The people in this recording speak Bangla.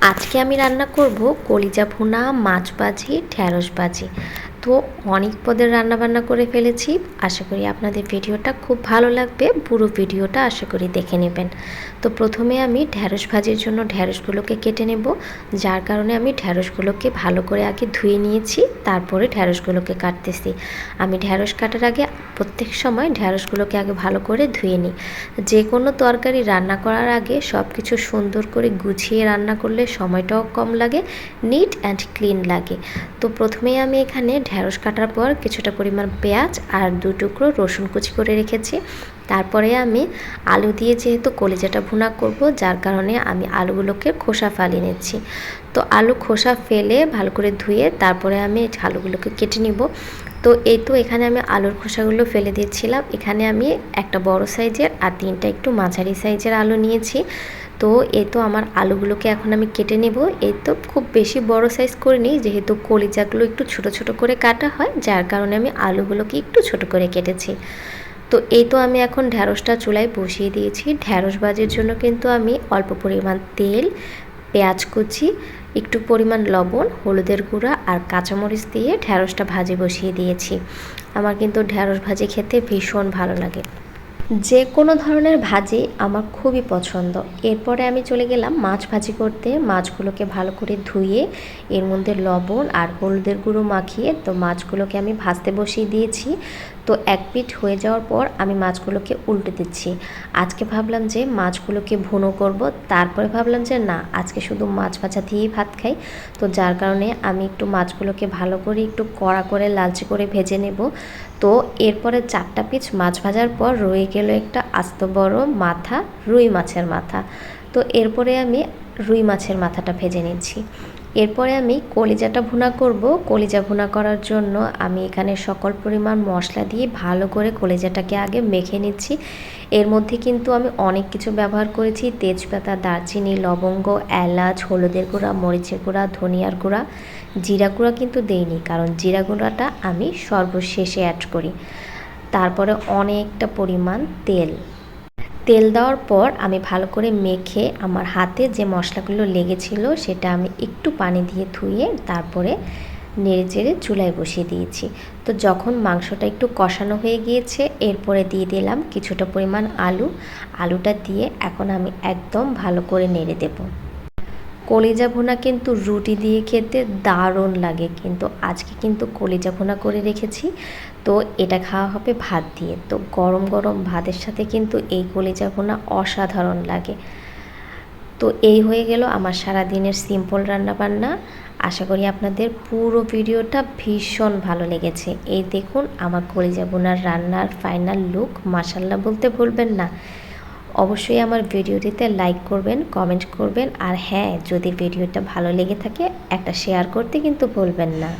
আজকে আমি রান্না করব কলিজা ভুনা মাছ ভাজি ঢ্যাঁড়স ভাজি। তো অনেক পদের রান্না বান্না করে ফেলেছি। আশা করি আপনাদের ভিডিওটা খুব ভালো লাগবে। পুরো ভিডিওটা আশা করি দেখে নেবেন। তো প্রথমে আমি ঢ্যাঁড়স ভাজির জন্য ঢ্যাঁড়সগুলোকে কেটে নেব। যার কারণে আমি ঢ্যাঁড়সগুলোকে ভালো করে আগে ধুয়ে নিয়েছি, তারপরে ঢ্যাঁড়সগুলোকে কাটতেছি। আমি ঢ্যাঁড়স কাটার আগে প্রত্যেক সময় ঢ্যাঁড়সগুলোকে আগে ভালো করে ধুয়ে নিই। যে কোনো তরকারি রান্না করার আগে সব কিছু সুন্দর করে গুছিয়ে রান্না করলে সময়টাও কম লাগে নিট অ্যান্ড ক্লিন লাগে। তো প্রথমেই আমি এখানে ঢ্যাঁড়স কাটার পর কিছুটা পরিমাণ পেঁয়াজ আর দু টুকরো রসুন কুচি করে রেখেছি। তারপরে আমি আলু দিয়ে যেহেতু কলিজাটা ভুনা করব, যার কারণে আমি আলুগুলোকে খোসা ফালিয়ে নিচ্ছি। তো আলু খোসা ফেলে ভালো করে ধুয়ে তারপরে আমি আলুগুলোকে কেটে নিব। তো এই তো এখানে আমি আলুর খোসাগুলো ফেলে দিয়েছিলাম। এখানে আমি একটা বড় সাইজের আর তিনটা একটু মাঝারি সাইজের আলু নিয়েছি। তো এ তো আমার আলুগুলোকে এখন আমি কেটে নেব। এই তো খুব বেশি বড় সাইজ করে নিই, যেহেতু কলিজাগুলো একটু ছোট ছোট করে কাটা হয়, যার কারণে আমি আলুগুলোকে একটু ছোট করে কেটেছি। তো এই তো আমি এখন ঢ্যাঁড়সটা চুলায় বসিয়ে দিয়েছি। ঢ্যাঁড়স বাজির জন্য কিন্তু আমি অল্প পরিমাণ তেল, পেঁয়াজ কুচি, একটু পরিমাণ লবণ, হলুদের গুঁড়া আর কাঁচামরিচ দিয়ে ঢ্যাঁড়সটা ভাজি বসিয়ে দিয়েছি। আমার কিন্তু ঢ্যাঁড়স ভাজি খেতে ভীষণ ভালো লাগে। যে কোনো ধরনের ভাজি আমার খুবই পছন্দ। এরপরে আমি চলে গেলাম মাছ ভাজি করতে। মাছগুলোকে ভালো করে ধুয়ে, এর মধ্যে লবণ আর হলুদের গুঁড়ো মাখিয়ে তো মাছগুলোকে আমি ভাজতে বসিয়ে দিয়েছি। তো এক পিঠ হয়ে যাওয়ার পর আমি মাছগুলোকে উল্টে দিচ্ছি। আজকে ভাবলাম যে মাছগুলোকে ভুনো করব, তারপরে ভাবলাম যে না, আজকে শুধু মাছ ভাজা দিয়েই ভাত খাই। তো যার কারণে আমি একটু মাছগুলোকে ভালো করে একটু কড়া করে লালচে করে ভেজে নেব। তো এরপরে চারটা পিস মাছ ভাজার পর রয়ে গেল একটা আস্ত বড় মাথা, রুই মাছের মাথা। তো এরপরে আমি রুই মাছের মাথাটা ভেজে নিচ্ছি। এরপরে আমি কলিজাটা ভুনা করব। কলিজা ভুনা করার জন্য আমি এখানে সকল পরিমাণ মশলা দিয়ে ভালো করে কলিজাটাকে আগে মেখে নিচ্ছি। এর মধ্যে কিন্তু আমি অনেক কিছু ব্যবহার করেছি। তেজপাতা, দারচিনি, লবঙ্গ, এলাচ, হলুদের গুঁড়া, মরিচের গুঁড়া, ধনিয়ার গুঁড়া, জিরা গুঁড়া কিন্তু দেইনি, কারণ জিরা গুঁড়াটা আমি সর্বশেষে অ্যাড করি। তারপরে অনেকটা পরিমাণ তেল। তেল দেওয়ার পর আমি ভালো করে মেখে আমার হাতে যে মশলাগুলো লেগেছিল সেটা আমি একটু পানি দিয়ে ধুয়ে তারপরে নেড়ে চেড়ে চুলায় বসিয়ে দিয়েছি। তো যখন মাংসটা একটু কষানো হয়ে গিয়েছে, এরপরে দিয়ে দিলাম কিছুটা পরিমাণ আলু। আলুটা দিয়ে এখন আমি একদম ভালো করে নেড়ে দেবো। কলিজা ভুনা কিন্তু রুটি দিয়ে খেতে দারুণ লাগে। কিন্তু আজকে কিন্তু কলিজা ভুনা করে রেখেছি। তো এটা খাওয়া হবে ভাত দিয়ে। তো গরম গরম ভাতের সাথে কিন্তু এই কলিজা ভুনা অসাধারণ লাগে। তো এই হয়ে গেল আমার সারা দিনের সিম্পল রান্নাবান্না। আশা করি আপনাদের পুরো ভিডিওটা ভীষণ ভালো লেগেছে। এই দেখুন আমার কলিজা বোনার রান্নার ফাইনাল লুক মাসাল্লাহ বলতে ভুলবেন না। অবশ্যই আমার ভিডিওটিতে লাইক করবেন কমেন্ট করবেন আর হ্যাঁ যদি ভিডিওটা ভালো লেগে থাকে, একটা শেয়ার করতে কিন্তু ভুলবেন না।